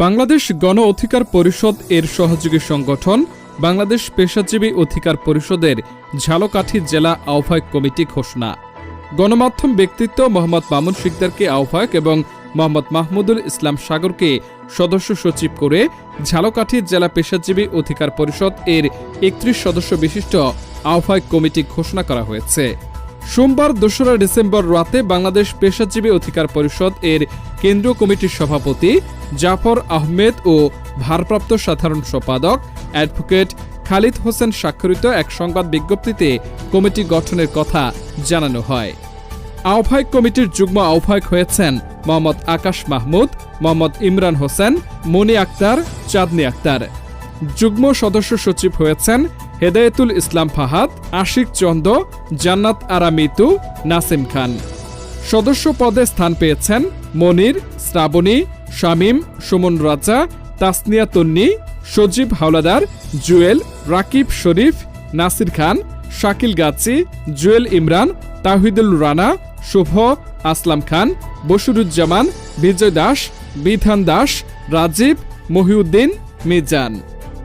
বাংলাদেশ গণ অধিকার পরিষদ এর সহযোগী সংগঠন, বাংলাদেশ পেশাজীবী অধিকার পরিষদের ঝালকাঠি জেলা আহ্বায়ক কমিটি ঘোষণা। গণমাধ্যম ব্যক্তিত্ব মোহাম্মদ মামুন শিকদারকে আহ্বায়ক এবং মোহাম্মদ মাহমুদুল ইসলাম সাগরকে সদস্য সচিব করে ঝালকাঠি জেলা পেশাজীবী অধিকার পরিষদ এর একত্রিশ সদস্য বিশিষ্ট আহ্বায়ক কমিটি ঘোষণা করা হয়েছে। সোমবার দোসরা ডিসেম্বর রাতে বাংলাদেশ পেশাজীবী অধিকার পরিষদ এর কেন্দ্রীয় কমিটির সভাপতি জাফর আহমেদ ও ভারপ্রাপ্ত সাধারণ সম্পাদক অ্যাডভোকেট খালিদ হোসেন স্বাক্ষরিত এক সংবাদ বিজ্ঞপ্তিতে কমিটি গঠনের কথা জানানো হয়। আহ্বায়ক কমিটির যুগ্ম আহ্বায়ক হয়েছেন মোহাম্মদ আকাশ মাহমুদ, মোহাম্মদ ইমরান হোসেন, মনি আক্তার, চাঁদনি আক্তার। যুগ্ম সদস্য সচিব হয়েছেন হেদায়েতুল ইসলাম ফাহাদ, আশিক চন্দ, জান্নাত আরা মিতু নাসিম খান। সদস্য পদে স্থান পেয়েছেন মনির, শ্রাবণী, শামীম, সুমন রাজা, তাসনিয়া তন্নি, সজীব হাওলাদার, জুয়েল, রাকিব শরীফ, নাসির খান, শাকিল গাছি জুয়েল ইমরান, তাহিদুল রানা, শুভ, আসলাম খান বসুরুজ্জামান বিজয় দাস, বিধান দাস, রাজীব, মহিউদ্দিন, মিজান।